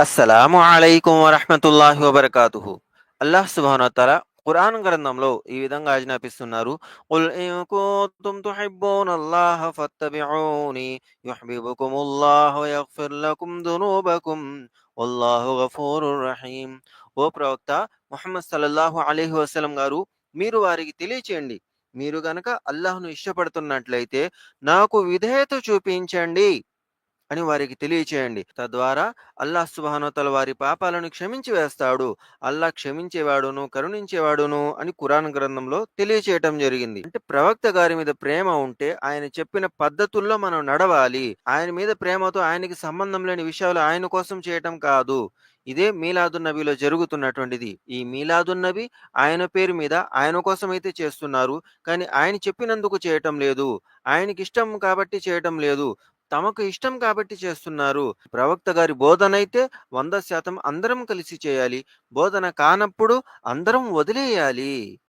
అస్సలాము అలైకుం వరహమతుల్లాహి వబర్కాతు అల్లాహ్ సుబ్హానహు వతఆలా ఖురాన్ గ్రంథంలో ఈ విధంగా ఆజ్ఞాపిస్తున్నారు. "ఖుల్ ఇన్ కుంతుం తుహిబ్బూనల్లాహ ఫత్తబిఊని యుహ్బిబుకుముల్లాహు వయగ్ఫిర్ లకుం దునూబకుం వల్లాహు గఫూరుర్ రహీం." ఓ ప్రవక్త ముహమ్మద్ సల్లల్లాహు అలైహి వసల్లం గారు మీరు వారికి తెలియచేయండి. మీరు గనక అల్లాహ్ను ఇష్టపడుతున్నట్లయితే నాకు విధేయత చూపించండి. అని వారికి తెలియచేయండి. తద్వారా అల్లాహ్ సుబానోతల వారి పాపాలను క్షమించి వేస్తాడు. అల్లాహ్ క్షమించేవాడును కరుణించేవాడును అని కురాన్ గ్రంథంలో తెలియచేయటం జరిగింది. అంటే ప్రవక్త గారి మీద ప్రేమ ఉంటే ఆయన చెప్పిన పద్ధతుల్లో మనం నడవాలి. ఆయన మీద ప్రేమతో ఆయనకి సంబంధం లేని విషయాలు ఆయన కోసం చేయటం కాదు. ఇదే మీలాదున్నబిలో జరుగుతున్నటువంటిది. ఈ మీలాదున్నబి ఆయన పేరు మీద ఆయన కోసం అయితే చేస్తున్నారు. కానీ ఆయన చెప్పినందుకు చేయటం లేదు. ఆయనకి ఇష్టం కాబట్టి చేయటం లేదు. తమకు ఇష్టం కాబట్టి చేస్తున్నారు. ప్రవక్త గారి బోధన అయితే వంద శాతం అందరం కలిసి చేయాలి. బోధన కానప్పుడు అందరం వదిలేయాలి.